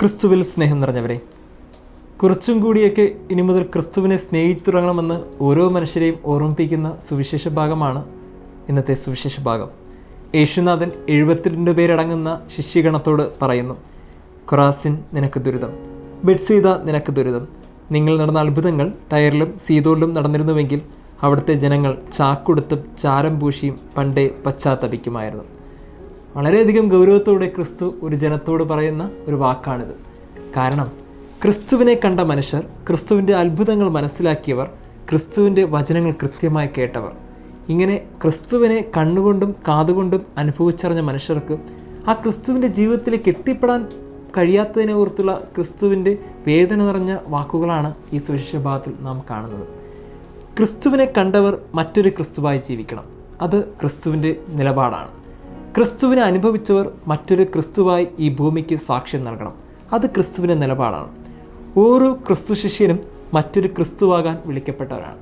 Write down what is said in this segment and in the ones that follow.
ക്രിസ്തുവിൽ സ്നേഹം നിറഞ്ഞവരെ കുറച്ചും കൂടിയൊക്കെ ഇനി മുതൽ ക്രിസ്തുവിനെ സ്നേഹിച്ചു തുടങ്ങണമെന്ന് ഓരോ മനുഷ്യരെയും ഓർമ്മിപ്പിക്കുന്ന സുവിശേഷ ഭാഗമാണ് ഇന്നത്തെ സുവിശേഷ ഭാഗം. യേശുനാഥൻ എഴുപത്തിരണ്ട് പേരടങ്ങുന്ന ശിഷ്യഗണത്തോട് പറയുന്നു ഖൊറാസിൻ നിനക്ക് ദുരിതം. ബെഡ്സീത നിനക്ക് ദുരിതം. നിങ്ങൾ നടന്ന അത്ഭുതങ്ങൾ ടയറിലും സീതോളിലും നടന്നിരുന്നുവെങ്കിൽ അവിടുത്തെ ജനങ്ങൾ ചാക്കൊടുത്തും ചാരം പൂശിയും പണ്ടേ പശ്ചാത്തപിക്കുമായിരുന്നു. വളരെയധികം ഗൗരവത്തോടെ ക്രിസ്തു ഒരു ജനത്തോട് പറയുന്ന ഒരു വാക്കാണിത്. കാരണം ക്രിസ്തുവിനെ കണ്ട മനുഷ്യർ ക്രിസ്തുവിന്റെ അത്ഭുതങ്ങൾ മനസ്സിലാക്കിയവർ ക്രിസ്തുവിന്റെ വചനങ്ങൾ കൃത്യമായി കേട്ടവർ. ഇങ്ങനെ ക്രിസ്തുവിനെ കണ്ണുകൊണ്ടും കാതുകൊണ്ടും അനുഭവിച്ചറിഞ്ഞ മനുഷ്യർക്ക് ആ ക്രിസ്തുവിന്റെ ജീവിതത്തിലേക്ക് എത്തിപ്പെടാൻ കഴിയാത്തതിനെ ഓർത്തുള്ള ക്രിസ്തുവിന്റെ വേദന നിറഞ്ഞ വാക്കുകളാണ് ഈ സുവിശേഷ ഭാഗത്തിൽ നാം കാണുന്നത്. ക്രിസ്തുവിനെ കണ്ടവർ മറ്റൊരു ക്രിസ്തുവായി ജീവിക്കണം. അത് ക്രിസ്തുവിന്റെ നിലപാടാണ്. ക്രിസ്തുവിനെ അനുഭവിച്ചവർ മറ്റൊരു ക്രിസ്തുവായി ഈ ഭൂമിക്ക് സാക്ഷ്യം നൽകണം. അത് ക്രിസ്തുവിന്റെ നിലപാടാണ്. ഓരോ ക്രിസ്തു ശിഷ്യനും മറ്റൊരു ക്രിസ്തുവാകാൻ വിളിക്കപ്പെട്ടവരാണ്.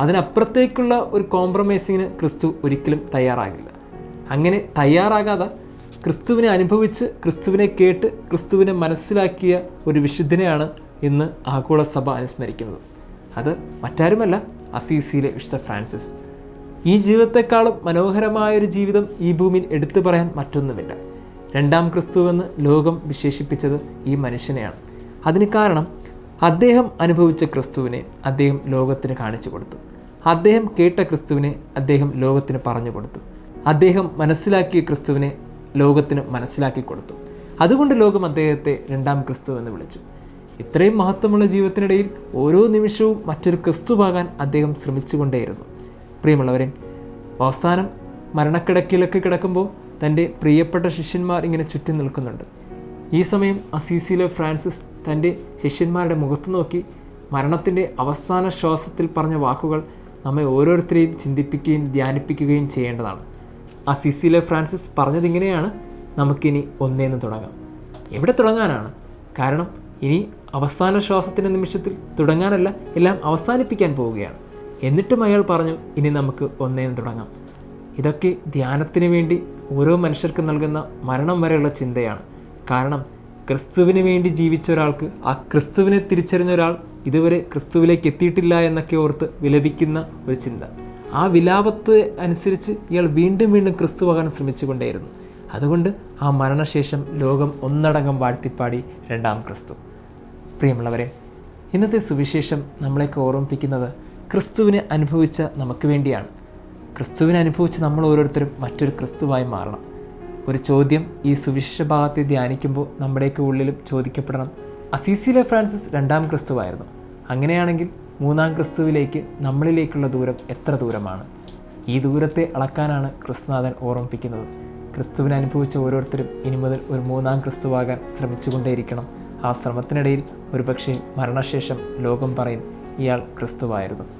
അതിനപ്പുറത്തേക്കുള്ള ഒരു കോംപ്രമൈസിങ്ങിന് ക്രിസ്തു ഒരിക്കലും തയ്യാറാകില്ല. അങ്ങനെ തയ്യാറാകാതെ ക്രിസ്തുവിനെ അനുഭവിച്ച് ക്രിസ്തുവിനെ കേട്ട് ക്രിസ്തുവിനെ മനസ്സിലാക്കിയ ഒരു വിശുദ്ധനെയാണ് ഇന്ന് ആഗോള സഭ അനുസ്മരിക്കുന്നത്. അത് മറ്റാരുമല്ല അസീസിയിലെ വിശുദ്ധ ഫ്രാൻസിസ്. ഈ ജീവിതത്തെക്കാളും മനോഹരമായൊരു ജീവിതം ഈ ഭൂമിയിൽ എടുത്തു പറയാൻ മറ്റൊന്നുമില്ല. രണ്ടാം ക്രിസ്തുവെന്ന് ലോകം വിശേഷിപ്പിച്ചത് ഈ മനുഷ്യനെയാണ്. അതിന് കാരണം അദ്ദേഹം അനുഭവിച്ച ക്രിസ്തുവിനെ അദ്ദേഹം ലോകത്തിന് കാണിച്ചു കൊടുത്തു. അദ്ദേഹം കേട്ട ക്രിസ്തുവിനെ അദ്ദേഹം ലോകത്തിന് പറഞ്ഞു കൊടുത്തു. അദ്ദേഹം മനസ്സിലാക്കിയ ക്രിസ്തുവിനെ ലോകത്തിന് മനസ്സിലാക്കി കൊടുത്തു. അതുകൊണ്ട് ലോകം അദ്ദേഹത്തെ രണ്ടാം ക്രിസ്തു എന്ന് വിളിച്ചു. ഇത്രയും മഹത്വമുള്ള ജീവിതത്തിനിടയിൽ ഓരോ നിമിഷവും മറ്റൊരു ക്രിസ്തുവാകാൻ അദ്ദേഹം ശ്രമിച്ചുകൊണ്ടേയിരുന്നു. പ്രിയമുള്ളവരെ അവസാനം മരണക്കിടക്കിലൊക്കെ കിടക്കുമ്പോൾ തന്റെ പ്രിയപ്പെട്ട ശിഷ്യന്മാർ ഇങ്ങനെ ചുറ്റി നിൽക്കുന്നുണ്ട്. ഈ സമയം അസീസിയിലെ ഫ്രാൻസിസ് തന്റെ ശിഷ്യന്മാരുടെ മുഖത്ത് നോക്കി മരണത്തിന്റെ അവസാന ശ്വാസത്തിൽ പറഞ്ഞ വാക്കുകൾ നമ്മെ ഓരോരുത്തരെയും ചിന്തിപ്പിക്കുകയും ധ്യാനിപ്പിക്കുകയും ചെയ്യേണ്ടതാണ്. അസീസിയിലെ ഫ്രാൻസിസ് പറഞ്ഞതിങ്ങനെയാണ് നമുക്കിനി ഒന്നേന്ന് തുടങ്ങാം. എവിടെ തുടങ്ങാനാണ്? കാരണം ഇനി അവസാന ശ്വാസത്തിന്റെ നിമിഷത്തിൽ തുടങ്ങാനല്ല എല്ലാം അവസാനിപ്പിക്കാൻ പോവുകയാണ്. എന്നിട്ടും അയാൾ പറഞ്ഞു ഇനി നമുക്ക് ഒന്നേന്ന് തുടങ്ങാം. ഇതൊക്കെ ധ്യാനത്തിന് വേണ്ടി ഓരോ മനുഷ്യർക്കും നൽകുന്ന മരണം വരെയുള്ള ചിന്തയാണ്. കാരണം ക്രിസ്തുവിന് വേണ്ടി ജീവിച്ച ഒരാൾക്ക് ആ ക്രിസ്തുവിനെ തിരിച്ചറിഞ്ഞ ഒരാൾ ഇതുവരെ ക്രിസ്തുവിലേക്ക് എത്തിയിട്ടില്ല എന്നൊക്കെ ഓർത്ത് വിലപിക്കുന്ന ഒരു ചിന്ത. ആ വിലാപത്ത് അനുസരിച്ച് ഇയാൾ വീണ്ടും വീണ്ടും ക്രിസ്തുവാകാൻ ശ്രമിച്ചുകൊണ്ടേയിരുന്നു. അതുകൊണ്ട് ആ മരണശേഷം ലോകം ഒന്നടങ്കം വാഴ്ത്തിപ്പാടി രണ്ടാം ക്രിസ്തു. പ്രിയമുള്ളവരെ ഇന്നത്തെ സുവിശേഷം നമ്മളെയൊക്കെ ഓർമ്മിപ്പിക്കുന്നത് ക്രിസ്തുവിനെ അനുഭവിച്ച നമുക്ക് വേണ്ടിയാണ്. ക്രിസ്തുവിനെ അനുഭവിച്ച് നമ്മൾ ഓരോരുത്തരും മറ്റൊരു ക്രിസ്തുവായി മാറണം. ഒരു ചോദ്യം ഈ സുവിശേഷ ഭാഗത്തെ ധ്യാനിക്കുമ്പോൾ നമ്മുടെയൊക്കെ ഉള്ളിലും ചോദിക്കപ്പെടണം. അസീസിയിലെ ഫ്രാൻസിസ് രണ്ടാം ക്രിസ്തുവായിരുന്നു. അങ്ങനെയാണെങ്കിൽ മൂന്നാം ക്രിസ്തുവിലേക്ക് നമ്മളിലേക്കുള്ള ദൂരം എത്ര ദൂരമാണ്? ഈ ദൂരത്തെ അളക്കാനാണ് ക്രിസ്തുനാഥൻ ഓർമ്മിപ്പിക്കുന്നത്. ക്രിസ്തുവിനെ അനുഭവിച്ച ഓരോരുത്തരും ഇനി മുതൽ ഒരു മൂന്നാം ക്രിസ്തുവാകാൻ ശ്രമിച്ചുകൊണ്ടേയിരിക്കണം. ആ ശ്രമത്തിനിടയിൽ ഒരുപക്ഷെ മരണശേഷം ലോകം പറയും ഇയാൾ ക്രിസ്തുവായിരുന്നു.